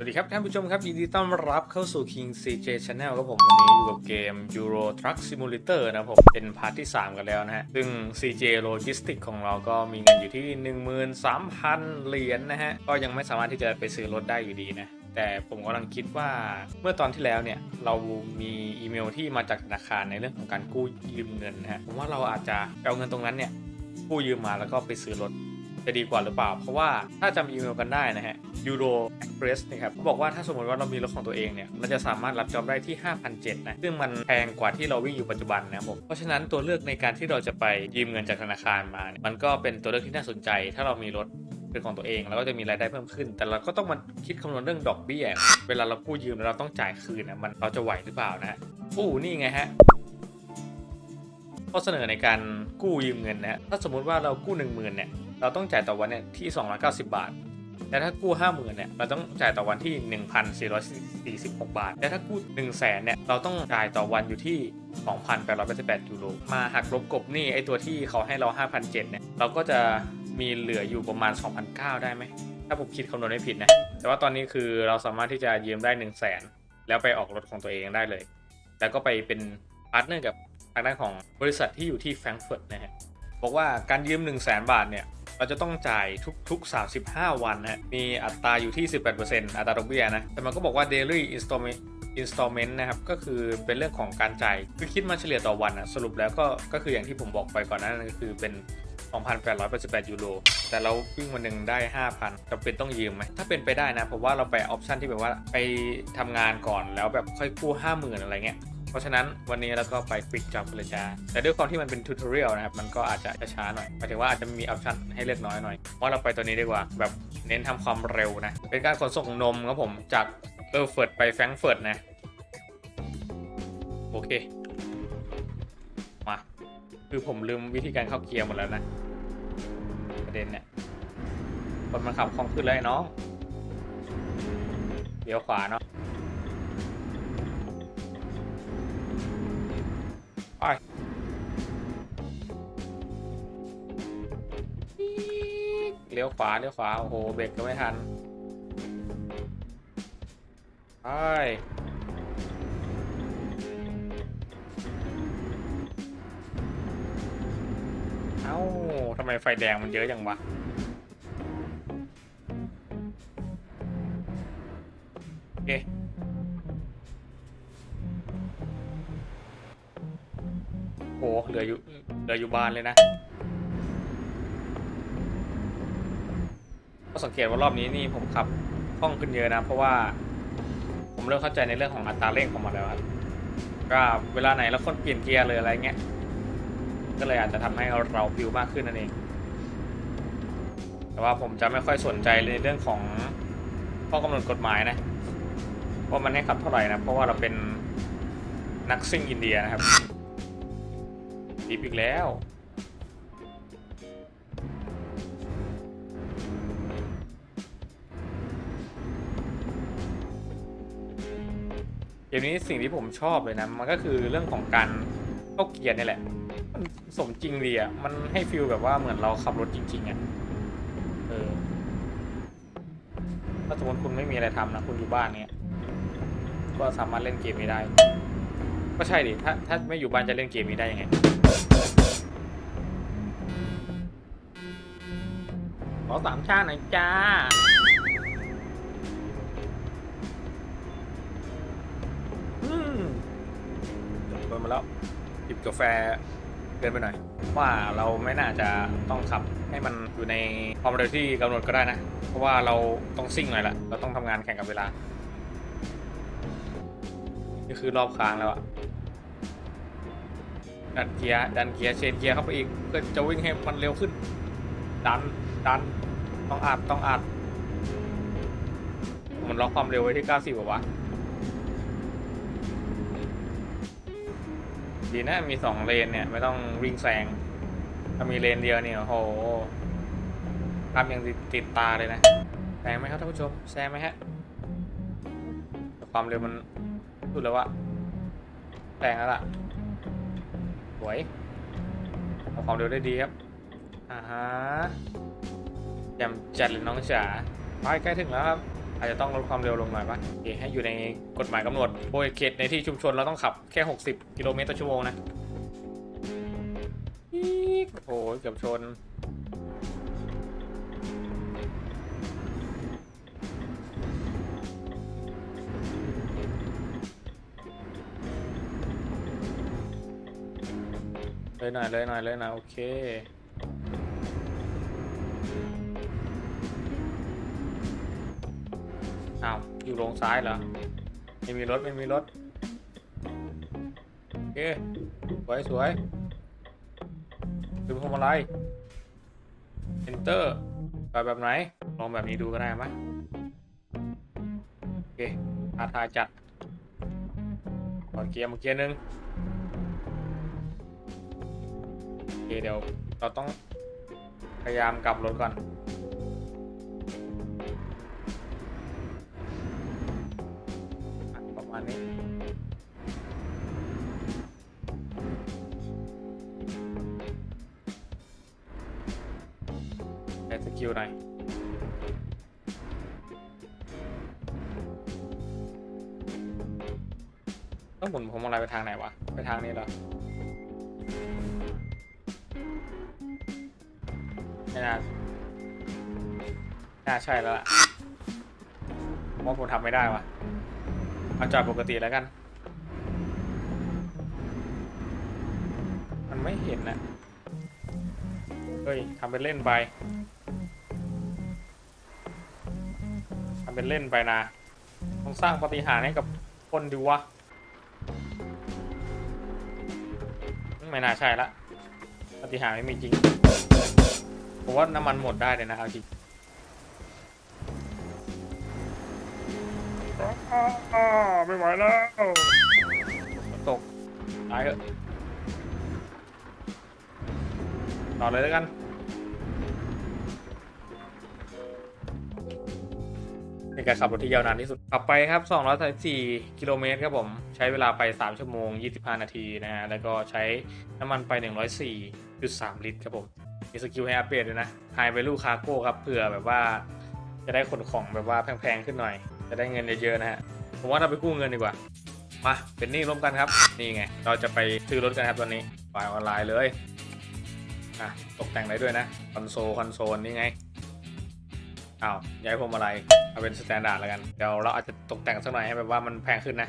สวัสดีครับท่านผู้ชมครับ ยินดีต้อนรับเข้าสู่ King CJ Channel ครับผม วันนี้อยู่กับเกม Euro Truck Simulator นะครับผม เป็นพาร์ทที่ 3 กันแล้วนะฮะ ซึ่ง CJ Logistics ของเราก็มีเงินอยู่ที่ 13,000 เหรียญนนะฮะ ก็ยังไม่สามารถที่จะไปซื้อรถได้อยู่ดีนะแต่ผมกำลังคิดว่าเมื่อตอนที่แล้วเนี่ยเรามีอีเมลที่มาจากธนาคารในเรื่องของการกู้ยืมเงินนะฮะผมว่าเราอาจจะเอาเงินตรงนั้นเนี่ยกู้ยืมมาแล้วก็ไปซื้อรถ จะดีกว่าหรือเปล่า เพราะว่าถ้าจำอีเมลกันได้นะฮะ Euro Express นะครับเขาบอกว่าถ้าสมมติว่าเรามีรถของตัวเองเนี่ยเราจะสามารถรับจอบได้ที่5,700นะซึ่งมันแพงกว่าที่เราวิ่งอยู่ปัจจุบันนะครับผมเพราะฉะนั้นตัวเลือกในการที่เราจะไปยืมเงินจากธนาคารมาเนี่ยมันก็เป็นตัวเลือกที่น่าสนใจ ถ้าเรามีรถเป็นของตัวเองเราก็จะมีรายได้เพิ่มขึ้น แต่เราก็ต้องมาคิดคำนวณเรื่องดอกเบี้ย เวลาเรากู้ยืมแล้วเราต้องจ่ายคืนนะมันเราจะไหวหรือเปล่านะฮะอู้นี่ไงฮะข้อเสนอในการกู้ยืมเงินนะถ้าสมมุติว่าเรากู้ 1 0,000เนี่ย เราต้องจ่ายต่อวันเนี่ยที่ 290 บาท แต่ถ้ากู้ 50,000เนี่ยเราต้องจ่ายต่อวันที่ 1,446 บาท แต่ถ้ากู้ 1 0 0 0 0แสนเนี่ยเราต้องจ่ายต่อวันอยู่ที่ 2,888ยูโร มาหักลบกบหนี่ไอตัวที่เขาให้เรา 5,700เนี่ยเราก็จะมีเหลืออยู่ประมาณ 2,900 ได้ไหม ถ้าผมคิดคำนวณไม่ผิดนะ แต่ว่าตอนนี้คือเราสามารถที่จะยืมได้ 1 0 0 0 0แสนแล้วไปออกรถของตัวเองได้เลย แล้วก็ไปเป็นพาร์ทเนอร์กับทางด้านของบริษัทที่อยู่ที่แฟรงก์เฟิร์ตนะฮะ บอกว่าการยืม 1 0 0 0 0แบาทเนี่ย เราจะต้องจ่ายทุก ๆ 35 วันนะฮะมีอัตราอยู่ที่ 18%อัตราดอกเบี้ยนะ แต่มันก็บอกว่า daily installment installment นะครับ ก็คือเป็นเรื่องของการจ่าย คือคิดมาเฉลี่ยต่อวันอะสรุปแล้วก็ ก็คืออย่างที่ผมบอกไปก่อนหนานั้นก็คือเป็น 2,888 ยูโร แต่เราวิ่งวันหนึ่งได้ 5,000จำเป็นต้องยืมไหม ถ้าเป็นไปได้นะ ผมว่าเราไปออปชันที่แบบว่าไปทำงานก่อนแล้วแบบค่อยกู้ 50,000 อะไรเงี้ย เพราะฉะนั้นวันนี้เราก็ไปควิกจับเลยจ้าแต่ด้วยความที่มันเป็นทูตอเรียลนะครับ มันก็อาจจะช้าหน่อยหมายถึงว่าอาจจะมีออปชันให้เลือกน้อยหน่อยว่าเราไปตัวนี้ดีกว่า แบบเน้นทำความเร็วนะ เป็นการขนส่งนมครับผมจากเออร์เฟิร์ตไปแฟรงเฟิร์ตนะ โอเค มา คือผมลืมวิธีการเข้าเกียร์หมดแล้วนะ ประเด็นเนี่ยคนมันขับคล่องขึ้นเลยน้องเดี๋ยวขวาเนาะ ไปเลี้ยวขวาเลี้ยวขวาโอ้โหเบรกก็ไม่ทันไปเอ้าทำไมไฟแดงมันเยอะจังวะโอเค เหลืออยู่เหลืออยู่บานเลยนะ ก็สังเกตว่ารอบนี้นี่ผมขับคล่องขึ้นเยอะนะ เพราะว่าผมเริ่มเข้าใจในเรื่องของอัตราเร่งของมันแล้วก็เวลาไหนเราคนเปลี่ยนเกียร์เลยอะไรเงี้ย ก็เลยอาจจะทำให้เราฟิวมากขึ้นนั่นเอง แต่ว่าผมจะไม่ค่อยสนใจในเรื่องของข้อกำหนดกฎหมายนะว่ามันให้ขับเท่าไหร่นะ เพราะว่าเราเป็นนักซิ่งอินเดียนะครับ ดิฟอีกแล้ว เกมนี้สิ่งที่ผมชอบเลยนะ มันก็คือเรื่องของการเข้าเกียร์นี่แหละ มันสมจริงดีอะ มันให้ฟิลแบบว่าเหมือนเราขับรถจริง ๆอะ เออ ถ้าสมมติคุณไม่มีอะไรทำนะ คุณอยู่บ้านเนี้ยก็สามารถเล่นเกมนี้ได้ก็ใช่ดิ ถ้าถ้าไม่อยู่บ้านจะเล่นเกมนี้ได้ยังไง อสามชาติหน่อยจ้า อืมเดินมาแล้วจิบกาแฟเดินไปหน่อย ว่าเราไม่น่าจะต้องขับให้มันอยู่ในความเร็วที่กำหนดก็ได้นะ เพราะว่าเราต้องซิ่งหน่อยละเราต้องทำงานแข่งกับเวลา นี่คือรอบค้างแล้วอะดันเกียร์ดันเกียร์เชนเกียร์เข้าไปอีกเพื่อจะวิ่งให้มันเร็วขึ้น ดัน ดัน ต้องอัด ต้องอัด มันล็อกความเร็วไว้ที่ 90ป่าวะ ดีนะ มีสองเลนเนี่ย ไม่ต้องวิ่งแซง ถ้ามีเลนเดียวเนี่ยโอ้โหภาพยังติดติดตาเลยนะแซงไหมครับท่านผู้ชมแซงไหมฮะ ความเร็วมันสุดแล้ววะแซงแล้วล่ะสวยเอาความเร็วได้ดีครับ อ่าฮะแจมจัดเลยน้องจ๋าไปใกล้ถึงแล้วครับ อาจจะต้องลดความเร็วลงหน่อยปะโอเคให้อยู่ในกฎหมายกำหนดโดยเขตในที่ชุมชนเราต้องขับแค่ 60 กิโลเมตรต่อชั่วโมงนะโอ้โหเกือบชนเลยหน่อยเลยหน่อยเลยหน่อยโอเค อยู่ลงซ้ายเหรอ ไม่มีรถไม่มีรถ โอเค สวยสวยดึงพวงมาลัย enter ไปแบบไหน ลองแบบนี้ดูก็ได้ไหมยโอเคท้าทายจัดกดเกียร์มาเกียร์หนึ่งโอเคเดี๋ยวเราต้องพยายามกลับรถก่อน ใช้สกิลหน่อยต้องหมุนผมอะไรไปทางไหนวะ ไปทางนี้เหรอ ไม่น่า น่าใช่แล้วล่ะผมว่าผมทำไม่ได้วะเอาจอดปกติแล้วกัน มันไม่เห็นนะเฮ้ยทำเป็นเล่นไปำเป็นเล่นไปนะ ต้องสร้างปาฏิหารย์ให้กับคนดูวะ ไม่น่าใช่ละปาฏิหารย์ไม่มีจริง ผมว่าน้ำมันหมดได้เลยนะเอาจริงอ้าไม่ไหวแล้วฝนตกตายเถอะต่อเลยแล้วกัน ในการขับรถที่ยาวนานที่สุด ขับไปครับ234กิโลเมตรครับผม ใช้เวลาไป 3 ชั่วโมง 25 นาทีนะฮะ แล้วก็ใช้น้ำมันไป 104.3 ลิตรครับผม มีสกิลให้อัปเกรดด้วยนะ High Value Cargo ครับ เผื่อแบบว่าจะได้ขนของแบบว่าแพงๆขึ้นหน่อย จะได้เงินเยอะๆนะฮะ ผมว่าเราไปกู้เงินดีกว่า มาเป็นหนี้ร่วมกันครับ นี่ไง เราจะไปซื้อรถกันครับตอนนี้ฝ่ายออนไลน์เลย อะ ตกแต่งได้ด้วยนะ คอนโซล คอนโซล นี่ไง อ้าวย้ายพวงมาลัยเอาเป็นสแตนดาร์ดแล้วกัน เดี๋ยวเราอาจจะตกแต่งสักหน่อยให้แบบว่ามันแพงขึ้นนะ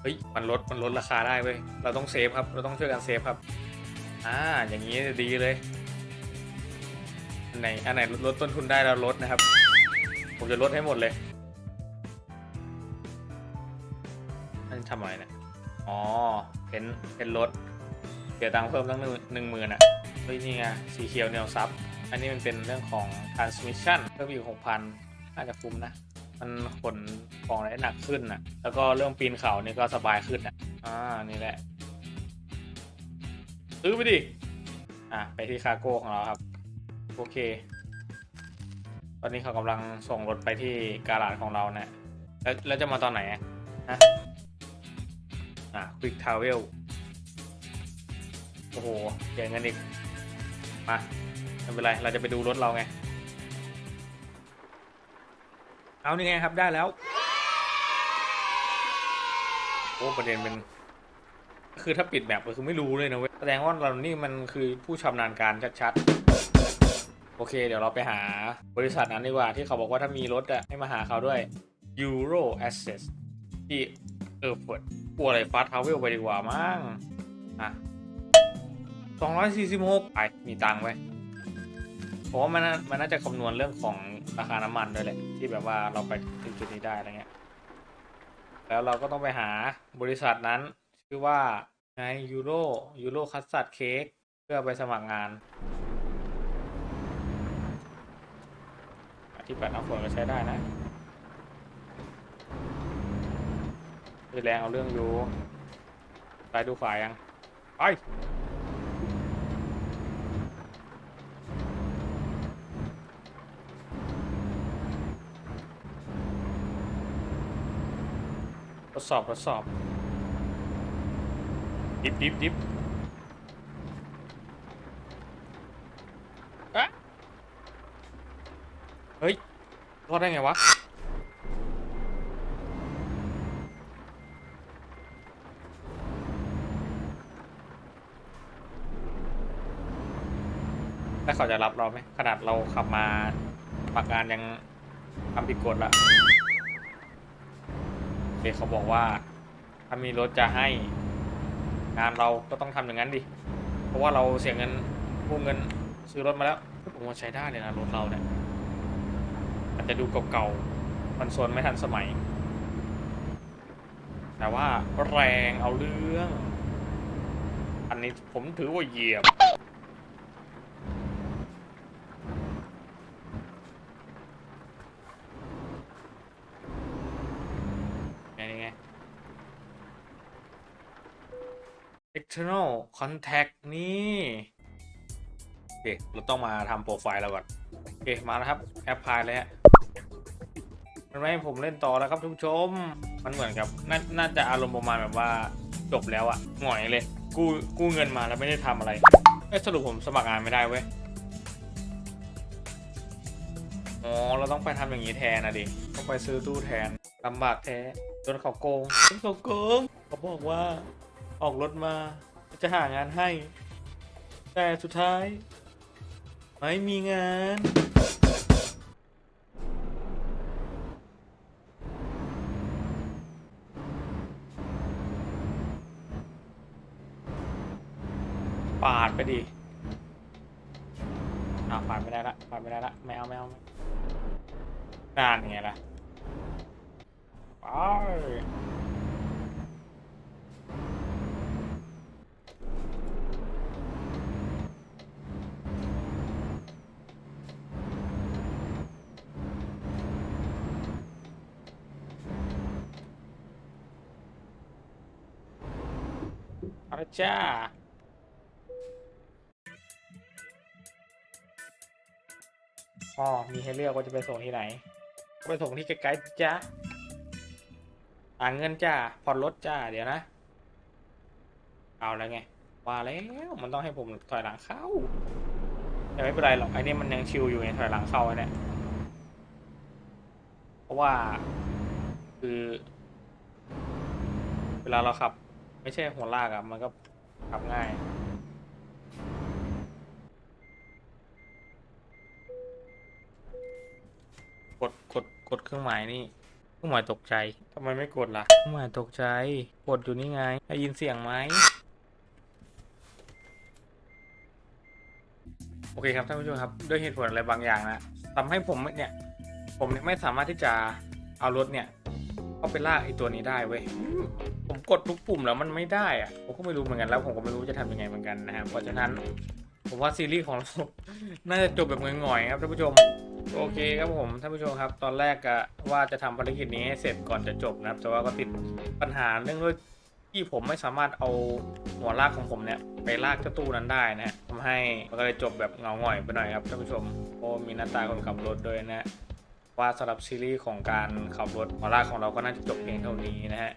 เฮ้ย มันลด มันลดราคาได้เว้ย เราต้องเซฟครับ เราต้องช่วยกันเซฟครับ อ่า อย่างนี้ดีเลย อันไหน อันไหนลดต้นทุนได้เราลดนะครับ ผมจะลดให้หมดเลยนั่นทำอะไรเนะอ๋อเพ้นเพ้นลดเสียตังค์เพิ่มตั้งหนึ่งหนึ่งหมื่นอะ เฮ้ยนี่ไงสีเขียวแนวซับ อันนี้มันเป็นเรื่องของ transmission เพิ่มอีกหกพันน่าจะคุ้มนะ มันขนของได้หนักขึ้นอะแล้วก็เรื่องปีนเขานี่ก็สบายขึ้นอะอ่า นี่แหละซื้อไปดิ อะ ไปที่คาโก้ของเราครับ โอเค ตอนนี้เขากำลังส่งรถไปที่การาดของเราเนะี่ยแล้วแล้วจะมาตอนไหนอะฮะอะ Quick Travel โอ้โหเสียเงินอีก มาไม่เป็นไรเราจะไปดูรถเราไง เอานี่ไงครับได้แล้วโอ้ประเด็นเป็น คือถ้าปิดแบบก็คือไม่รู้เลยนะเว้ยแสดงว่าเรานี่มันคือผู้ชำนาญการชัดๆ โอเค เดี๋ยวเราไปหาบริษัทนั้นดีกว่า ที่เขาบอกว่าถ้ามีรถอะให้มาหาเขาด้วย Euro Access ที่เออเฟิร์ดกลัวอะไรฟาสทาวเวลไปดีกว่ามั้งอะ 246ไปมีตังค์ไว้ผมว่ามันน่ามันน่าจะคำนวณเรื่องของราคาน้ำมันด้วยแหละ ที่แบบว่าเราไปถึงจุดนี้ได้อะไรเงี้ย แล้วเราก็ต้องไปหาบริษัทนั้น ชื่อว่าไงยูโรยูโรคัสตัดเค้กเพื่อไปสมัครงานที่แปดน้ำฝนก็ใช้ได้นะคือแรงเอาเรื่องอยู่ไปดูฝ่ายยัง ไป ทดสอบทดสอบดิบดิบดิบอะเฮ้ยรอดได้ไงวะแล้วเขาจะรับเราไหมขนาดเราขับมาปากงานยังทำผิดกฎละ เด็กเขาบอกว่า ถ้ามีรถจะให้งานเราก็ต้องทำอย่างนั้นดิ เพราะว่าเราเสียเงินกู้เงินซื้อรถมาแล้วผมว่าใช้ได้เลยนะรถเราเนี่ยอาจจะดูเก่าๆมันโซนไม่ทันสมัย แต่ว่าแรงเอาเรื่อง อันนี้ผมถือว่าเหยียบ ไงนี่ไง external contact นี่โอเคเราต้องมาทำโปรไฟล์เราก่อนโอเคมาแล้วครับแอปพลายเลยฮะมันไม่ให้ผมเล่นต่อแล้วครับทุกชม มันเหมือนกับนาน่าจะอารมณ์ประมาณแบบว่าจบแล้วอะหงอยเลย กู้กู้เงินมาแล้วไม่ได้ทำอะไรเอ้สรุปผมสมัครงานไม่ได้เว้ยอ๋อเราต้องไปทำอย่างนี้แทนนะดิต้องไปซื้อตู้แทนลำบากแท้โดนเขาโกงโดนเขาโกงเขาบอกว่า ออกรถมาจะหางานให้ แต่สุดท้าย ไม่มีงาน ปาดไปดิอ่าปาดไม่ได้ละปาดไม่ได้ละไม่เอาไม่เอานานไงล่ะไป จ้าอ๋อมีให้เลือกว่าจะไปส่งที่ไหน ไปส่งที่ไกลๆจ้าอ่าเงินจ้าผ่อนรถจ้าเดี๋ยวนะ เอาแล้วไงว่าแล้วมันต้องให้ผมถอยหลังเข้าแต่ไม่เป็นไรหรอกไอ้นี่มันยังชิวอยู่ไงถอยหลังเข้าเนี่ยเพราะว่า คือ เวลาเราขับ ไม่ใช่หัวลากอะมันก็ ขับง่าย กดกดกดเครื่องหมายนี่เครื่องหมายตกใจทำไมไม่กดล่ะเครื่องหมายตกใจกดอยู่นี่ไงได้ยินเสียงไหมโอเคครับท่านผู้ชมครับด้วยเหตุผลอะไรบางอย่างนะทำให้ผมเนี่ย ผมเนี่ยไม่สามารถที่จะเอารถเนี่ย เข้าไปลากไอตัวนี้ได้เว้ย ผมกดทุกปุ่มแล้วมันไม่ได้อะผมก็ไม่รู้เหมือนกันแล้วผมก็ไม่รู้จะทำยังไงเหมือนกันนะครับ เพราะฉะนั้นผมว่าซีรีส์ของเรา น่าจะจบแบบหง่อยๆครับท่านผู้ชม โอเคครับผมท่านผู้ชมครับ ตอนแรกอะว่าจะทำภารกิจนี้ให้เสร็จก่อนจะจบนะครับ แต่ว่าก็ติดปัญหาเรื่องด้วยที่ผมไม่สามารถเอาหัวลากของผมเนี่ยไปลากเจ้าตู้นั้นได้นะฮะทำให้มันก็เลยจบแบบเงาหงอยไปหน่อยครับท่านผู้ชมโอ้มีหน้าตาคนขับรถด้วยนะฮะ ว่าสำหรับซีรีส์ของการขับรถหัวลาของเราก็น่าจะจบเพียงเท่านี้นะฮะ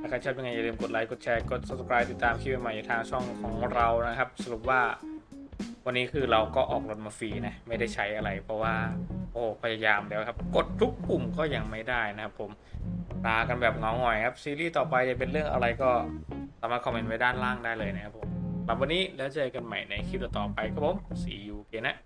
ถ้าใครชอบยังไงอย่าลืมกดไลค์กดแชร์กด subscribe ติดตามคลิปใหม่ๆทางช่องของเรานะครับ สรุปว่าวันนี้คือเราก็ออกรถมาฟรีนะไม่ได้ใช้อะไร เพราะว่าโอ้พยายามแล้วครับ กดทุกปุ่มก็ยังไม่ได้นะครับผมลากันแบบเงาหงอยครับซีรีส์ต่อไปจะเป็นเรื่องอะไรก็สามารถคอมเมนต์ไว้ด้านล่างได้เลยนะครับผมสำหรับวันนี้แล้วเจอกันใหม่ในคลิปต่อไปครับผม see you เกนะ